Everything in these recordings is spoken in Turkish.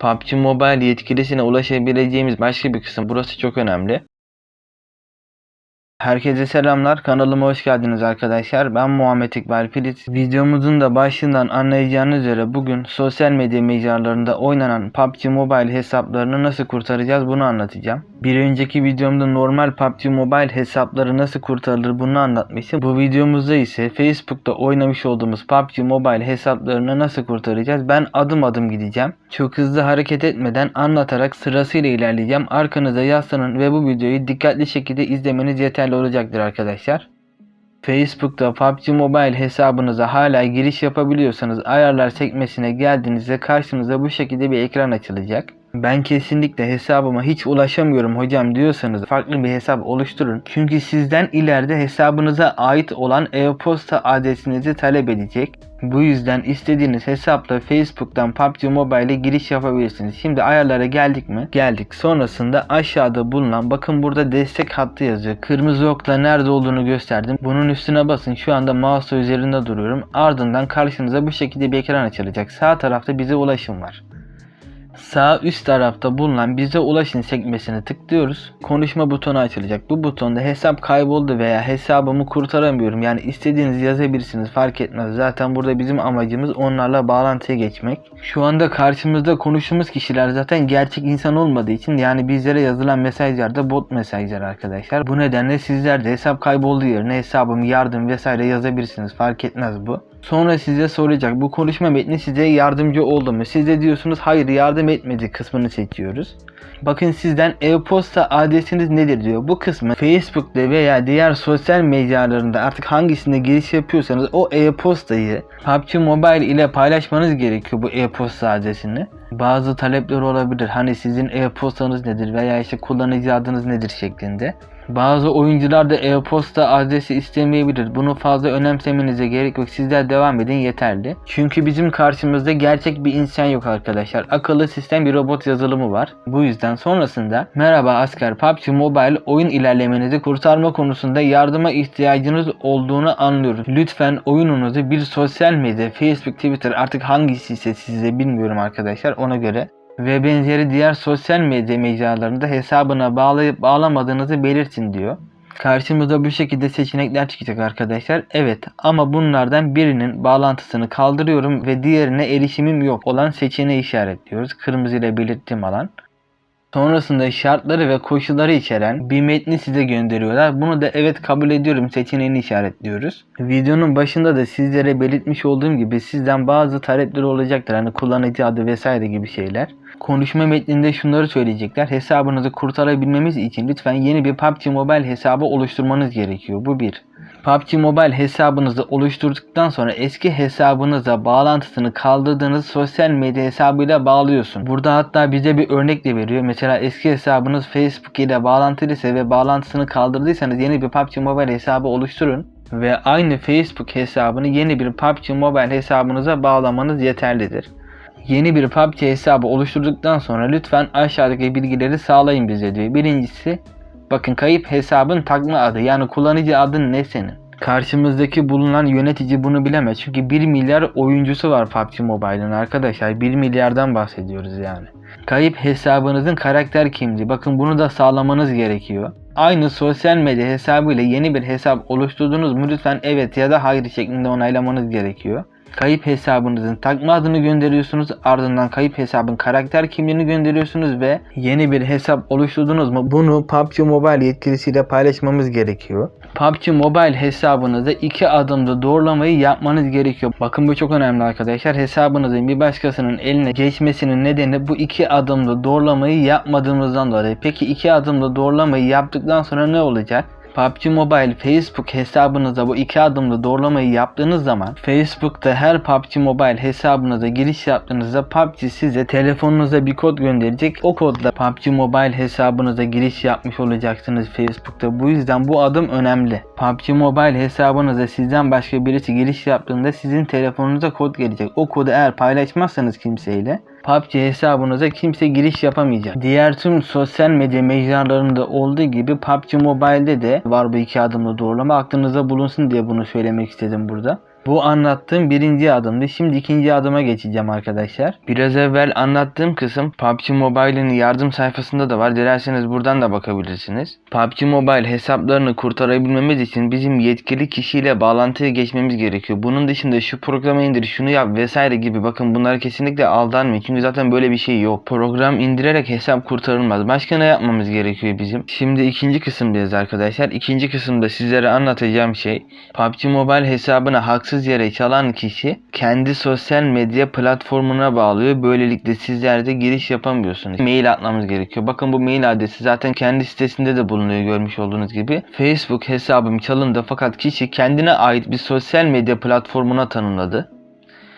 PUBG Mobile yetkilisine ulaşabileceğimiz başka bir kısım. Burası çok önemli. Herkese selamlar. Kanalıma hoş geldiniz arkadaşlar. Ben Muhammed İkbal Filiz. Videomuzun da başından anlayacağınız üzere bugün sosyal medya mecralarında oynanan PUBG Mobile hesaplarını nasıl kurtaracağız bunu anlatacağım. Bir önceki videomda normal PUBG Mobile hesapları nasıl kurtarılır bunu anlatmıştım. Bu videomuzda ise Facebook'ta oynamış olduğumuz PUBG Mobile hesaplarını nasıl kurtaracağız? Ben adım adım gideceğim. Çok hızlı hareket etmeden anlatarak sırasıyla ilerleyeceğim. Arkanıza yaslanın ve bu videoyu dikkatli şekilde izlemeniz yeterli olacaktır arkadaşlar. Facebook'ta PUBG Mobile hesabınıza hala giriş yapabiliyorsanız ayarlar sekmesine geldiğinizde karşınıza bu şekilde bir ekran açılacak. Ben kesinlikle hesabıma hiç ulaşamıyorum hocam diyorsanız farklı bir hesap oluşturun. Çünkü sizden ileride hesabınıza ait olan e-posta adresinizi talep edecek. Bu yüzden istediğiniz hesapla Facebook'tan PUBG Mobile'e giriş yapabilirsiniz. Şimdi ayarlara geldik mi? Geldik. Sonrasında aşağıda bulunan bakın burada destek hattı yazıyor. Kırmızı okla nerede olduğunu gösterdim. Bunun üstüne basın. Şu anda mouse üzerinde duruyorum. Ardından karşınıza bu şekilde bir ekran açılacak. Sağ tarafta bize ulaşım var. Sağ üst tarafta bulunan bize ulaşın sekmesine tıklıyoruz. Konuşma butonu açılacak. Bu butonda hesap kayboldu veya hesabımı kurtaramıyorum. Yani istediğiniz yazabilirsiniz fark etmez. Zaten burada bizim amacımız onlarla bağlantıya geçmek. Şu anda karşımızda konuştuğumuz kişiler zaten gerçek insan olmadığı için yani bizlere yazılan mesajlar da bot mesajlar arkadaşlar. Bu nedenle sizler de hesap kaybolduğu yerine hesabım yardım vesaire yazabilirsiniz. Fark etmez bu. Sonra size soracak bu konuşma metni size yardımcı oldu mu? Siz de diyorsunuz hayır yardım etmedi kısmını seçiyoruz. Bakın sizden e-posta adresiniz nedir diyor. Bu kısmı Facebook'ta veya diğer sosyal mecralarında artık hangisinde giriş yapıyorsanız o e-postayı PUBG Mobile ile paylaşmanız gerekiyor bu e-posta adresini. Bazı talepler olabilir. Hani sizin e-postanız nedir veya işte kullanıcı adınız nedir şeklinde. Bazı oyuncular da e-posta adresi istemeyebilir. Bunu fazla önemsemenize gerek yok. Sizler devam edin yeterli. Çünkü bizim karşımızda gerçek bir insan yok arkadaşlar. Akıllı sistem bir robot yazılımı var. Bu yüzden sonrasında merhaba asker PUBG Mobile oyun ilerlemenizi kurtarma konusunda yardıma ihtiyacınız olduğunu anlıyoruz. Lütfen oyununuzu bir sosyal medya, Facebook, Twitter artık hangisi ise size bilmiyorum arkadaşlar ona göre ve benzeri diğer sosyal medya mecralarında hesabına bağlayıp bağlamadığınızı belirtin diyor. Karşımıza bu şekilde seçenekler çıkacak arkadaşlar. Evet ama bunlardan birinin bağlantısını kaldırıyorum ve diğerine erişimim yok olan seçeneği işaretliyoruz. Kırmızı ile belirttiğim alan. Sonrasında şartları ve koşulları içeren bir metni size gönderiyorlar. Bunu da evet kabul ediyorum seçeneğini işaretliyoruz. Videonun başında da sizlere belirtmiş olduğum gibi sizden bazı talepleri olacaktır. Hani kullanıcı adı vesaire gibi şeyler. Konuşma metninde şunları söyleyecekler. Hesabınızı kurtarabilmemiz için lütfen yeni bir PUBG Mobile hesabı oluşturmanız gerekiyor. Bu bir. PUBG Mobile hesabınızı oluşturduktan sonra eski hesabınıza bağlantısını kaldırdığınız sosyal medya hesabıyla bağlıyorsun. Burada hatta bize bir örnek de veriyor. Mesela eski hesabınız Facebook ile bağlantılıysa ve bağlantısını kaldırdıysanız yeni bir PUBG Mobile hesabı oluşturun ve aynı Facebook hesabını yeni bir PUBG Mobile hesabınıza bağlamanız yeterlidir. Yeni bir PUBG hesabı oluşturduktan sonra lütfen aşağıdaki bilgileri sağlayın bize diyor. Birincisi bakın kayıp hesabın takma adı yani kullanıcı adın ne senin? Karşımızdaki bulunan yönetici bunu bilemez. Çünkü 1 milyar oyuncusu var PUBG Mobile'ın arkadaşlar. 1 milyardan bahsediyoruz yani. Kayıp hesabınızın karakter kimliği. Bakın bunu da sağlamanız gerekiyor. Aynı sosyal medya hesabıyla yeni bir hesap oluşturdunuz mu lütfen evet ya da hayır şeklinde onaylamanız gerekiyor. Kayıp hesabınızın takma adını gönderiyorsunuz. Ardından kayıp hesabın karakter kimliğini gönderiyorsunuz ve yeni bir hesap oluşturdunuz mu bunu PUBG Mobile yetkilisiyle paylaşmamız gerekiyor. PUBG Mobile hesabınızda iki adımda doğrulamayı yapmanız gerekiyor. Bakın bu çok önemli arkadaşlar. Hesabınızın bir başkasının eline geçmesinin nedeni bu iki adımda doğrulamayı yapmadığımızdan dolayı. Peki iki adımda doğrulamayı yaptıktan sonra ne olacak? PUBG Mobile Facebook hesabınıza bu iki adımda doğrulamayı yaptığınız zaman Facebook'ta her PUBG Mobile hesabınıza giriş yaptığınızda PUBG size telefonunuza bir kod gönderecek. O kodla PUBG Mobile hesabınıza giriş yapmış olacaksınız Facebook'ta. Bu yüzden bu adım önemli. PUBG Mobile hesabınıza sizden başka birisi giriş yaptığında sizin telefonunuza kod gelecek. O kodu eğer paylaşmazsanız kimseyle PUBG hesabınıza kimse giriş yapamayacak. Diğer tüm sosyal medya mecralarında olduğu gibi PUBG Mobile'de de var bu iki adımlı doğrulama. Aklınıza bulunsun diye bunu söylemek istedim burada. Bu anlattığım birinci adımdı. Şimdi ikinci adıma geçeceğim arkadaşlar. Biraz evvel anlattığım kısım PUBG Mobile'in yardım sayfasında da var. Dilerseniz buradan da bakabilirsiniz. PUBG Mobile hesaplarını kurtarabilmemiz için bizim yetkili kişiyle bağlantıya geçmemiz gerekiyor. Bunun dışında şu programı indir, şunu yap vesaire gibi bakın bunlara kesinlikle aldanmayın. Çünkü zaten böyle bir şey yok. Program indirerek hesap kurtarılmaz. Başka ne yapmamız gerekiyor bizim? Şimdi ikinci kısımdayız arkadaşlar. İkinci kısımda sizlere anlatacağım şey PUBG Mobile hesabını haksız yere çalan kişi kendi sosyal medya platformuna bağlıyor. Böylelikle sizler de giriş yapamıyorsunuz. Mail atmamız gerekiyor. Bakın bu mail adresi zaten kendi sitesinde de bulunuyor görmüş olduğunuz gibi. Facebook hesabım çalındı fakat kişi kendine ait bir sosyal medya platformuna tanımladı.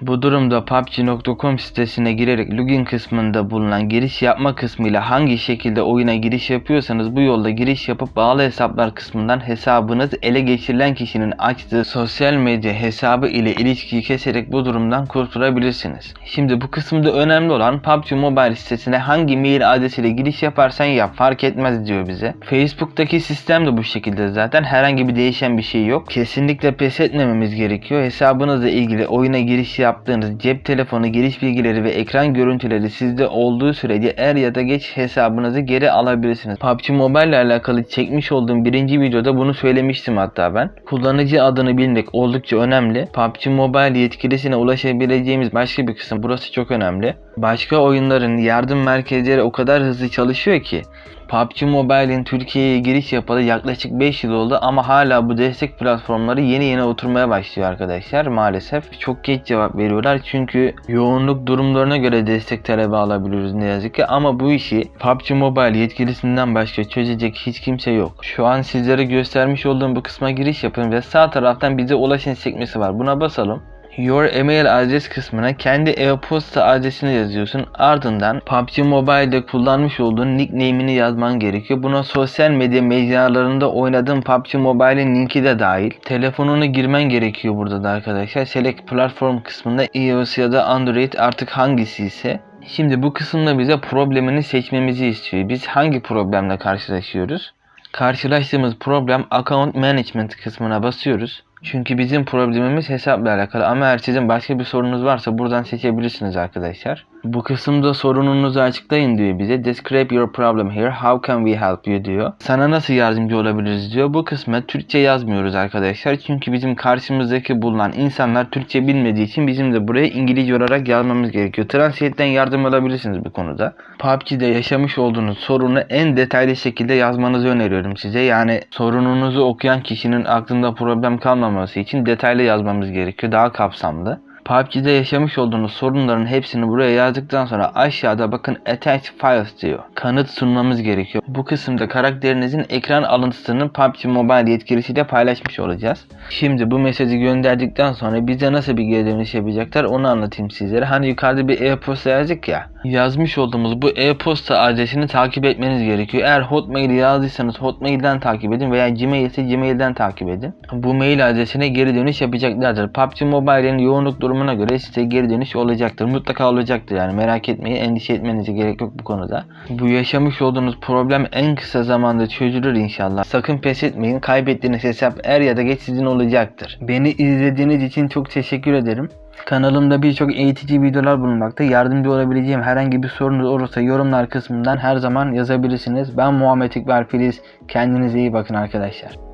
Bu durumda PUBG.com sitesine girerek login kısmında bulunan giriş yapma kısmıyla hangi şekilde oyuna giriş yapıyorsanız bu yolda giriş yapıp bağlı hesaplar kısmından hesabınız ele geçirilen kişinin açtığı sosyal medya hesabı ile ilişkiyi keserek bu durumdan kurtulabilirsiniz. Şimdi bu kısımda önemli olan PUBG Mobile sitesine hangi mail adresiyle giriş yaparsan yap fark etmez diyor bize. Facebook'taki sistem de bu şekilde zaten herhangi bir değişen bir şey yok. Kesinlikle pes etmememiz gerekiyor. Hesabınızla ilgili oyuna giriş yaptığınız cep telefonu giriş bilgileri ve ekran görüntüleri sizde olduğu sürece er ya da geç hesabınızı geri alabilirsiniz. PUBG Mobile ile alakalı çekmiş olduğum birinci videoda bunu söylemiştim hatta ben. Kullanıcı adını bilmek oldukça önemli. PUBG Mobile yetkilisine ulaşabileceğimiz başka bir kısım. Burası çok önemli. Başka oyunların yardım merkezleri o kadar hızlı çalışıyor ki PUBG Mobile'in Türkiye'ye giriş yapalı yaklaşık 5 yıl oldu ama hala bu destek platformları yeni yeni oturmaya başlıyor arkadaşlar maalesef. Çok geç cevap veriyorlar çünkü yoğunluk durumlarına göre destek talebi alabiliyoruz ne yazık ki ama bu işi PUBG Mobile yetkilisinden başka çözecek hiç kimse yok. Şu an sizlere göstermiş olduğum bu kısma giriş yapın ve sağ taraftan bize ulaşın sekmesi var. Buna basalım. Your email adres kısmına kendi e-posta adresini yazıyorsun. Ardından PUBG Mobile'de kullanmış olduğun nickname'ini yazman gerekiyor. Buna sosyal medya mecralarında oynadığın PUBG Mobile'in linki de dahil. Telefonunu girmen gerekiyor burada da arkadaşlar. Select platform kısmında iOS ya da Android artık hangisi ise. Şimdi bu kısımda bize problemini seçmemizi istiyor. Biz hangi problemle karşılaşıyoruz? Karşılaştığımız problem Account Management kısmına basıyoruz. Çünkü bizim problemimiz hesapla alakalı ama eğer sizin başka bir sorunuz varsa buradan seçebilirsiniz arkadaşlar. Bu kısımda sorununuzu açıklayın diyor bize. Describe your problem here. How can we help you diyor. Sana nasıl yardımcı olabiliriz diyor. Bu kısma Türkçe yazmıyoruz arkadaşlar. Çünkü bizim karşımızdaki bulunan insanlar Türkçe bilmediği için bizim de buraya İngilizce olarak yazmamız gerekiyor. Translate'den yardım alabilirsiniz bu konuda. PUBG'de yaşamış olduğunuz sorunu en detaylı şekilde yazmanızı öneriyorum size. Yani sorununuzu okuyan kişinin aklında problem kalmaması için detaylı yazmamız gerekiyor. Daha kapsamlı. PUBG'de yaşamış olduğunuz sorunların hepsini buraya yazdıktan sonra aşağıda bakın Attach Files diyor. Kanıt sunmamız gerekiyor. Bu kısımda karakterinizin ekran alıntısını PUBG Mobile yetkilisiyle paylaşmış olacağız. Şimdi bu mesajı gönderdikten sonra bize nasıl bir geri dönüş yapacaklar onu anlatayım sizlere. Hani yukarıda bir e-posta yazdık ya. Yazmış olduğumuz bu e-posta adresini takip etmeniz gerekiyor. Eğer Hotmail yazdıysanız Hotmail'den takip edin veya Gmail ise Gmail'den takip edin. Bu mail adresine geri dönüş yapacaklardır. PUBG Mobile'in yoğunluk durumuna göre size geri dönüş olacaktır. Mutlaka olacaktır yani merak etmeyin endişe etmenize gerek yok bu konuda. Bu yaşamış olduğunuz problem en kısa zamanda çözülür inşallah. Sakın pes etmeyin. Kaybettiğiniz hesap er ya da geç sizin olacaktır. Beni izlediğiniz için çok teşekkür ederim. Kanalımda birçok eğitici videolar bulunmakta. Yardımcı olabileceğim herhangi bir sorunuz olursa yorumlar kısmından her zaman yazabilirsiniz. Ben Muhammed İkbal Filiz. Kendinize iyi bakın arkadaşlar.